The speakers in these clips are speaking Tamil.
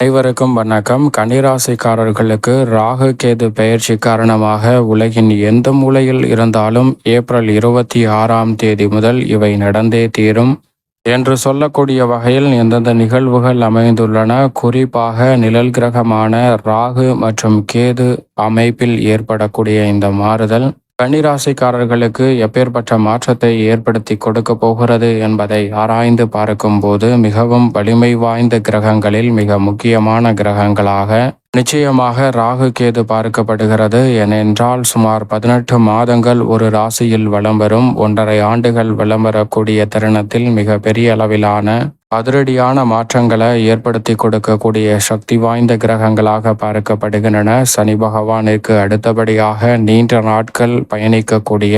அனைவருக்கும் வணக்கம். கன்னிராசிக்காரர்களுக்கு ராகு கேது பெயர்ச்சி காரணமாக உலகின் எந்த மூலையில் இருந்தாலும் ஏப்ரல் இருபத்தி ஆறாம் தேதி முதல் இவை நடந்தே தீரும். என்று சொல்லக்கூடிய வகையில் எந்தெந்த நிகழ்வுகள் அமைந்துள்ளன? குறிப்பாக நிழல் கிரகமான ராகு மற்றும் கேது அமைப்பில் ஏற்படக்கூடிய இந்த மாறுதல் கன்னிராசிக்காரர்களுக்கு எப்பேற்பட்ட மாற்றத்தை ஏற்படுத்தி கொடுக்க போகிறது என்பதை ஆராய்ந்து பார்க்கும்போது மிகவும் வலிமை வாய்ந்த கிரகங்களில் மிக முக்கியமான கிரகங்களாக நிச்சயமாக ராகு கேது பார்க்கப்படுகிறது. ஏனென்றால் சுமார் பதினெட்டு மாதங்கள் ஒரு ராசியில் வலம் வரும் ஒன்றரை ஆண்டுகள் வலம் வரக்கூடிய தருணத்தில் மிக பெரிய அளவிலான அதிரடியான மாற்றங்களை ஏற்படுத்தி கொடுக்கக்கூடிய சக்தி வாய்ந்த கிரகங்களாக பார்க்கப்படுகின்றன. சனி பகவானிற்கு அடுத்தபடியாக நீண்ட நாட்கள் பயணிக்கக்கூடிய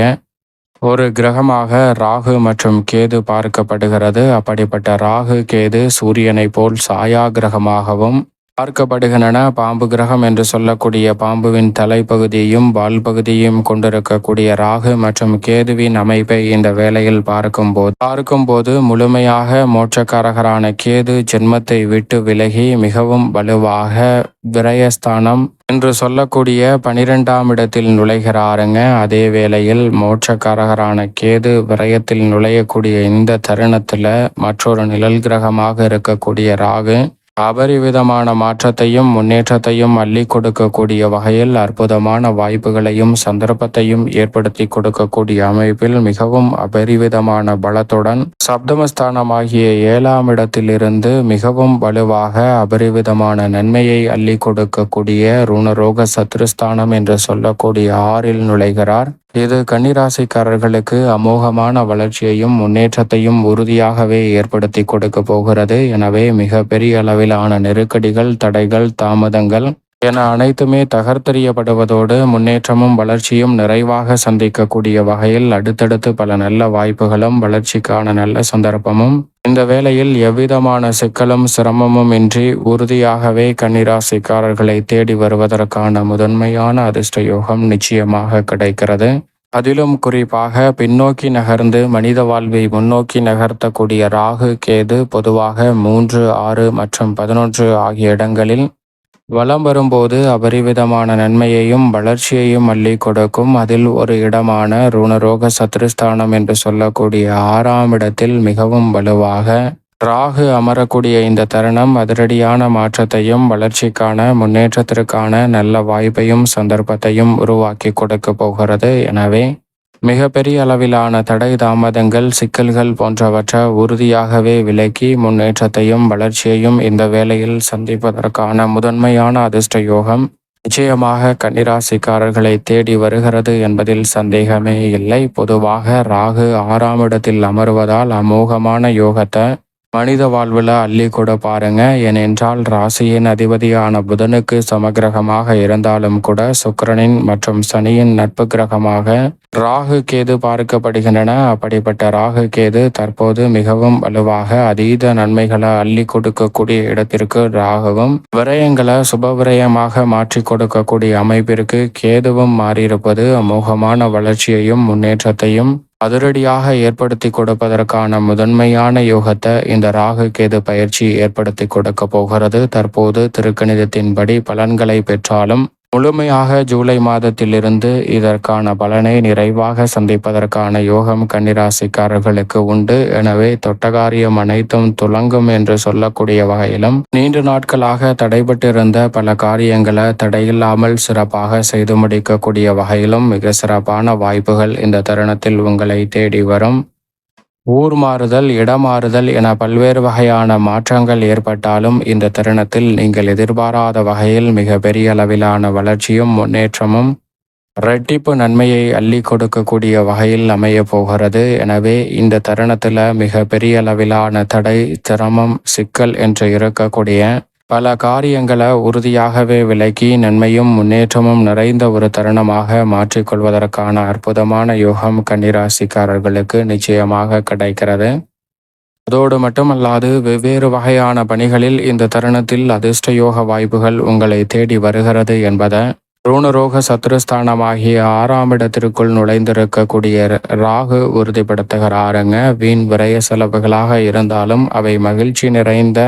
ஒரு கிரகமாக ராகு மற்றும் கேது பார்க்கப்படுகிறது. அப்படிப்பட்ட ராகு கேது சூரியனை போல் சாயா கிரகமாகவும் பார்க்கப்படுகின்றன. பாம்பு கிரகம் என்று சொல்லக்கூடிய பாம்புவின் தலைப்பகுதியும் வால் பகுதியும் கொண்டிருக்கக்கூடிய ராகு மற்றும் கேதுவின் அமைப்பை இந்த வேளையில் பார்க்கும்போது பார்க்கும்போது முழுமையாக மோட்சக்காரகரான கேது ஜென்மத்தை விட்டு விலகி மிகவும் வலுவாக விரயஸ்தானம் என்று சொல்லக்கூடிய பனிரெண்டாம் இடத்தில் நுழைகிறாருங்க. அதே வேளையில் மோட்சக்காரகரான கேது விரயத்தில் நுழையக்கூடிய இந்த தருணத்தில் மற்றொரு நிழல் கிரகமாக இருக்கக்கூடிய ராகு அபரிவிதமான மாற்றத்தையும் முன்னேற்றத்தையும் அள்ளி கொடுக்கக்கூடிய வகையில் அற்புதமான வாய்ப்புகளையும் சந்தர்ப்பத்தையும் ஏற்படுத்தி கொடுக்கக்கூடிய அமைப்பில் மிகவும் அபரிவிதமான பலத்துடன் சப்தமஸ்தானமாகிய ஏழாம் இடத்திலிருந்து மிகவும் வலுவாக அபரிவிதமான நன்மையை அள்ளி கொடுக்கக்கூடிய ருணரோக சத்ருஸ்தானம் என்று சொல்லக்கூடிய ஆறில் நுழைகிறார். இது கன்னிராசிக்காரர்களுக்கு அமோகமான வளர்ச்சியையும் முன்னேற்றத்தையும் உறுதியாகவே ஏற்படுத்தி கொடுக்க போகிறது. எனவே மிக பெரிய அளவிலான நெருக்கடிகள் தடைகள் தாமதங்கள் என அனைத்துமே தகர்த்தெறியப்படுவதோடு முன்னேற்றமும் வளர்ச்சியும் நிறைவாக சந்திக்கக்கூடிய வகையில் அடுத்தடுத்து பல நல்ல வாய்ப்புகளும் வளர்ச்சிக்கான நல்ல சந்தர்ப்பமும் இந்த வேளையில் எவ்விதமான சிக்கலும் சிரமமும் இன்றி உறுதியாகவே கன்னிராசிக்காரர்களை தேடி வருவதற்கான முதன்மையான அதிர்ஷ்ட யோகம் நிச்சயமாக கிடைக்கிறது. அதிலும் குறிப்பாக பின்னோக்கி நகர்ந்து மனித வாழ்வை முன்னோக்கி நகர்த்தக்கூடிய ராகு கேது பொதுவாக மூன்று ஆறு மற்றும் பதினொன்று ஆகிய இடங்களில் வலம் வரும்போது அபரிவிதமான நன்மையையும் வளர்ச்சியையும் அள்ளி கொடுக்கும். அதில் ஒரு இடமான ருணரோக சத்ருஸ்தானம் என்று சொல்லக்கூடிய ஆறாம் இடத்தில் மிகவும் வலுவாக ராகு அமரக்கூடிய இந்த தருணம் அதிரடியான மாற்றத்தையும் வளர்ச்சிக்கான முன்னேற்றத்திற்கான நல்ல வாய்ப்பையும் சந்தர்ப்பத்தையும் உருவாக்கி கொடுக்க போகிறது. எனவே மிகப்பெரிய அளவிலான தடை தாமதங்கள் சிக்கல்கள் போன்றவற்றை உறுதியாகவே விலக்கி முன்னேற்றத்தையும் வளர்ச்சியையும் இந்த வேளையில் சந்திப்பதற்கான முதன்மையான அதிர்ஷ்ட யோகம் நிச்சயமாக கன்னிராசிக்காரர்களை தேடி வருகிறது என்பதில் சந்தேகமே இல்லை. பொதுவாக ராகு ஆறாம் இடத்தில் அமர்வதால் அமோகமான யோகத்தை மனித வாழ்வில் அள்ளி கூட பாருங்க. ஏனென்றால் ராசியின் அதிபதியான புதனுக்கு சமகிரகமாக இருந்தாலும் கூட சுக்கரனின் மற்றும் சனியின் நட்பு கிரகமாக ராகு கேது பார்க்கப்படுகின்றன. அப்படிப்பட்ட ராகு கேது தற்போது மிகவும் வலுவாக அதீத நன்மைகளை அள்ளி கொடுக்கக்கூடிய இடத்திற்கு ராகுவும் விரயங்களை சுப விரயமாக மாற்றி கொடுக்கக்கூடிய அமைப்பிற்கு கேதுவும் மாறியிருப்பது அமோகமான வளர்ச்சியையும் முன்னேற்றத்தையும் அதிரடியாக ஏற்படுத்தி கொடுப்பதற்கான முதன்மையான யோகத்தை இந்த ராகு கேது பயிற்சி ஏற்படுத்தி கொடுக்க போகிறது. தற்போது திருக்கணிதத்தின்படி பலன்களை பெற்றாலும் முழுமையாக ஜூலை மாதத்திலிருந்து இதற்கான பலனை நிறைவாக சந்திப்பதற்கான யோகம் கன்னிராசிக்காரர்களுக்கு உண்டு. எனவே தொட்டகாரியம் அனைத்தும் துலங்கும் என்று சொல்லக்கூடிய வகையிலும் நீண்ட நாட்களாக தடைபட்டிருந்த பல காரியங்களை தடையில்லாமல் சிறப்பாக செய்து முடிக்கக்கூடிய வகையிலும் மிக சிறப்பான வாய்ப்புகள் இந்த தருணத்தில் உங்களை தேடி வரும். ஊர் மாறுதல் இடமாறுதல் என பல்வேறு வகையான மாற்றங்கள் ஏற்பட்டாலும் இந்த தருணத்தில் நீங்கள் எதிர்பாராத வகையில் மிக பெரிய அளவிலான வளர்ச்சியும் முன்னேற்றமும் இரட்டிப்பு நன்மையை அள்ளி கொடுக்கக்கூடிய வகையில் அமைய போகிறது. எனவே இந்த தருணத்தில் மிக பெரிய அளவிலான தடை சிரமம் சிக்கல் என்று இருக்கக்கூடிய பல காரியங்களை உறுதியாகவே விலக்கி நன்மையும் முன்னேற்றமும் நிறைந்த ஒரு தருணமாக மாற்றிக்கொள்வதற்கான அற்புதமான யோகம் கன்னிராசிக்காரர்களுக்கு நிச்சயமாக கிடைக்கிறது. அதோடு மட்டுமல்லாது வெவ்வேறு வகையான பணிகளில் இந்த தருணத்தில் அதிர்ஷ்ட யோக வாய்ப்புகள் உங்களை தேடி வருகிறது என்பதை ரூணரோக சத்ருஸ்தானமாகிய ஆறாம் இடத்திற்குள் நுழைந்திருக்கக்கூடிய ராகு உறுதிப்படுத்துகிறாருங்க. வீண் விரய செலவுகளாக இருந்தாலும் அவை மகிழ்ச்சி நிறைந்த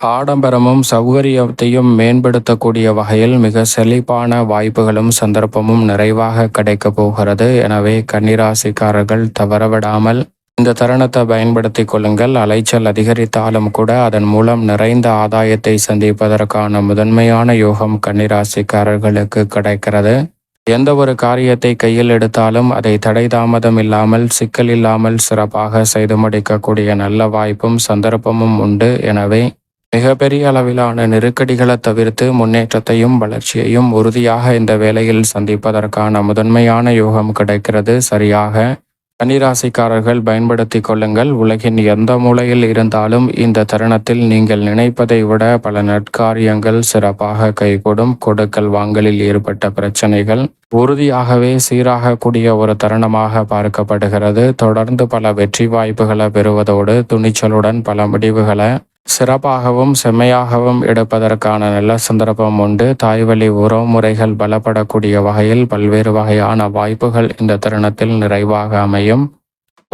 ஆடம்பரமும் சௌகரியத்தையும் மேம்படுத்தக்கூடிய வகையில் மிக செழிப்பான வாய்ப்புகளும் சந்தர்ப்பமும் நிறைவாக கிடைக்கப் போகிறது. எனவே கன்னிராசிக்காரர்கள் தவறவிடாமல் இந்த தருணத்தை பயன்படுத்திக் கொள்ளுங்கள். அலைச்சல் அதிகரித்தாலும் கூட அதன் மூலம் நிறைந்த ஆதாயத்தை சந்திப்பதற்கான முதன்மையான யோகம் கன்னிராசிக்காரர்களுக்கு கிடைக்கிறது. எந்த ஒரு காரியத்தை கையில் எடுத்தாலும் அதை தடை தாமதம் இல்லாமல் சிக்கல் இல்லாமல் சிறப்பாக செய்து முடிக்கக்கூடிய நல்ல வாய்ப்பும் சந்தர்ப்பமும் உண்டு. எனவே மிகப்பெரிய அளவிலான நெருக்கடிகளை தவிர்த்து முன்னேற்றத்தையும் வளர்ச்சியையும் உறுதியாக இந்த வேலையில் சந்திப்பதற்கான முதன்மையான யோகம் கிடைக்கிறது. சரியாக. கன்னிராசிக்காரர்கள் பயன்படுத்தி கொள்ளுங்கள். உலகின் எந்த மூலையில் இருந்தாலும் இந்த தருணத்தில் நீங்கள் நினைப்பதை விட பல நற்காரியங்கள் சிறப்பாக கைகூடும். கொடுக்கல் வாங்கலில் ஏற்பட்ட பிரச்சனைகள் உறுதியாகவே சீராகக்கூடிய ஒரு தருணமாக பார்க்கப்படுகிறது. தொடர்ந்து பல வெற்றி வாய்ப்புகளை பெறுவதோடு துணிச்சலுடன் பல முடிவுகளை சிறப்பாகவும் செம்மையாகவும் எடுப்பதற்கான நல்ல சந்தர்ப்பம் உண்டு. தாய்வழி உறவுமுறைகள் பலப்படக்கூடிய வகையில் பல்வேறு வகையான வாய்ப்புகள் இந்த தருணத்தில் நிறைவாக அமையும்.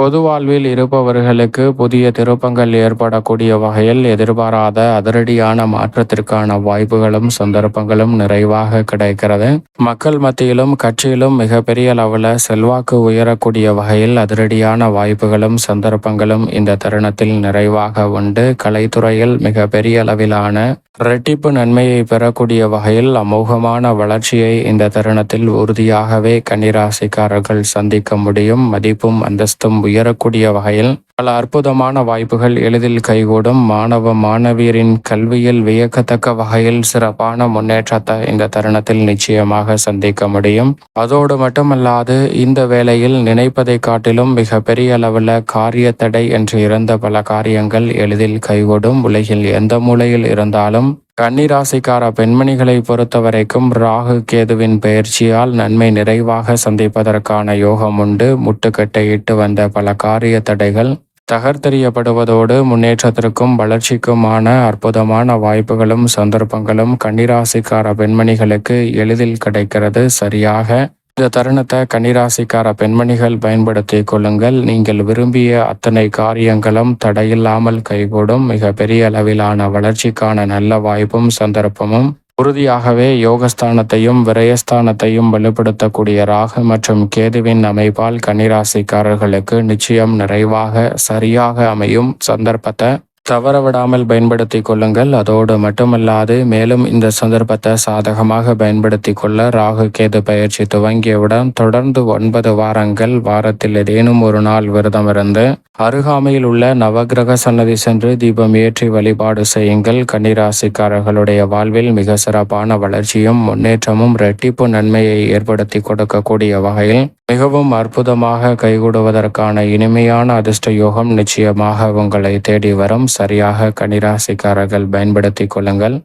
பொது வாழ்வில் இருப்பவர்களுக்கு புதிய திருப்பங்கள் ஏற்படக்கூடிய வகையில் எதிர்பாராத அதிரடியான மாற்றத்திற்கான வாய்ப்புகளும் சந்தர்ப்பங்களும் நிறைவாக கிடைக்கிறது. மக்கள் மத்தியிலும் கட்சியிலும் மிகப்பெரிய அளவில் செல்வாக்கு உயரக்கூடிய வகையில் அதிரடியான வாய்ப்புகளும் சந்தர்ப்பங்களும் இந்த தருணத்தில் நிறைவாக உண்டு. கலைத்துறையில் மிகப்பெரிய அளவிலான இரட்டிப்பு நன்மையை பெறக்கூடிய வகையில் அமோகமான வளர்ச்சியை இந்த தருணத்தில் உறுதியாகவே கன்னிராசிக்காரர்கள் சந்திக்க முடியும். மதிப்பும் அந்தஸ்தும் உயரக்கூடிய வகையில் பல அற்புதமான வாய்ப்புகள் எளிதில் கைகூடும். மாணவ மாணவியரின் கல்வியில் வியக்கத்தக்க வகையில் சிறப்பான முன்னேற்றத்தை இந்த தருணத்தில் நிச்சயமாக சந்திக்க முடியும். அதோடு மட்டுமல்லாது இந்த வேளையில் நினைப்பதை காட்டிலும் மிக பெரிய அளவில் காரிய தடை என்று இருந்த பல காரியங்கள் எளிதில் கைகூடும். உலகில் எந்த மூலையில் இருந்தாலும் கன்னிராசிக்கார பெண்மணிகளை பொறுத்தவரைக்கும் ராகு கேதுவின் பயிற்சியால் நன்மை நிறைவாக சந்திப்பதற்கான யோகம் உண்டு. முட்டுக்கட்டை இட்டு வந்த பல காரிய தடைகள் தகர்த்தெறியப்படுவதோடு முன்னேற்றத்திற்கும் வளர்ச்சிக்குமான அற்புதமான வாய்ப்புகளும் சந்தர்ப்பங்களும் கன்னிராசிக்கார பெண்மணிகளுக்கு எளிதில் கிடைக்கிறது. சரியாக இந்த தருணத்தை கன்னிராசிக்கார பெண்மணிகள் பயன்படுத்தி கொள்ளுங்கள். நீங்கள் விரும்பிய அத்தனை காரியங்களும் தடையில்லாமல் கைகூடும். மிக பெரிய அளவிலான வளர்ச்சிக்கான நல்ல வாய்ப்பும் சந்தர்ப்பமும். உறுதியாகவே யோகஸ்தானத்தையும் விரயஸ்தானத்தையும் வலுப்படுத்தக்கூடிய ராகு மற்றும் கேதுவின் அமைப்பால் கன்னிராசிக்காரர்களுக்கு நிச்சயம் நிறைவாக சரியாக அமையும் சந்தர்ப்பத்தை தவறவிடாமல் பயன்படுத்தி கொள்ளுங்கள். அதோடு மட்டுமல்லாது மேலும் இந்த சந்தர்ப்பத்தை சாதகமாக பயன்படுத்தி கொள்ள ராகு கேது பயிற்சி துவங்கியவுடன் தொடர்ந்து ஒன்பது வாரங்கள் வாரத்தில் ஏதேனும் ஒரு நாள் விரதம் இருந்து அருகாமையில் உள்ள நவகிரக சன்னதி சென்று தீபம் ஏற்றி வழிபாடு செய்யுங்கள். கன்னிராசிக்காரர்களுடைய வாழ்வில் மிக சிறப்பான வளர்ச்சியும் முன்னேற்றமும் இரட்டிப்பு நன்மையை ஏற்படுத்தி கொடுக்கக்கூடிய வகையில் மிகவும் அற்புதமாக கைகூடுவதற்கான இனிமையான அதிர்ஷ்ட யோகம் நிச்சயமாக உங்களை தேடி வரும். சரியாக கன்னிராசிக்காரர்கள் பயன்படுத்திக் கொள்ளுங்கள்.